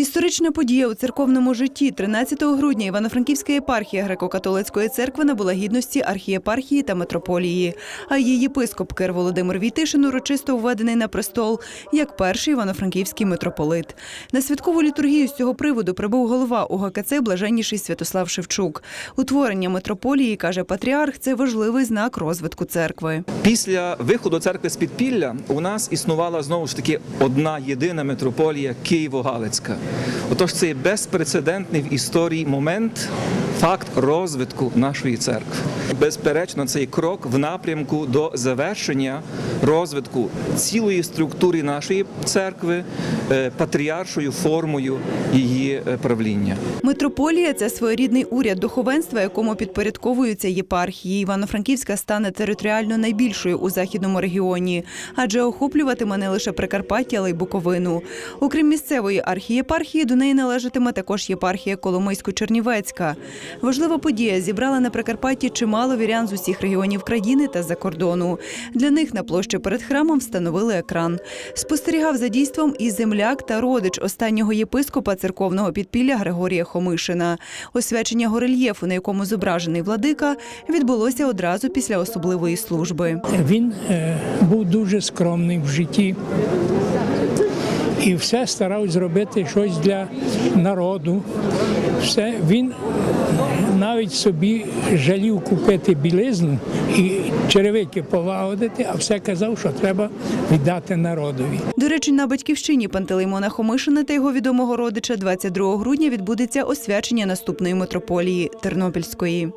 Історична подія у церковному житті 13 грудня Івано-Франківська єпархія греко-католицької церкви набула гідності архієпархії та митрополії. А її єпископ Кир Володимир Війтишин урочисто введений на престол як перший івано-франківський митрополит. На святкову літургію з цього приводу прибув голова УГКЦ блаженніший Святослав Шевчук. Утворення митрополії каже патріарх, це важливий знак розвитку церкви. Після виходу церкви з підпілля у нас існувала знову ж таки одна єдина митрополія Києво-Галицька. Отож, це є безпрецедентний в історії момент, факт розвитку нашої церкви. Безперечно, цей крок в напрямку до завершення розвитку цілої структури нашої церкви е, патріаршою формою її е, правління. Митрополія це своєрідний уряд духовенства, якому підпорядковуються єпархії. Івано-Франківська стане територіально найбільшою у західному регіоні, адже охоплюватиме не лише Прикарпаття, але й Буковину. Окрім місцевої архієпархії, до неї належатиме також єпархія Коломийсько-Чернівецька. Важлива подія зібрала на Прикарпатті чимало вірян з усіх регіонів країни та за кордону. Для них на площі перед храмом встановили екран. Спостерігав за дійством і земляк та родич останнього єпископа церковного підпілля Григорія Хомишина. Освячення горельєфу, на якому зображений владика, відбулося одразу після особливої служби. Він е, був дуже скромний в житті і все старався зробити щось для народу. Все він навіть собі жалів купити білизну і черевики полагодити, а все казав, що треба віддати народові. До речі, на батьківщині Пантелеймона Хомишина та його відомого родича 22 грудня відбудеться освячення наступної митрополії Тернопільської.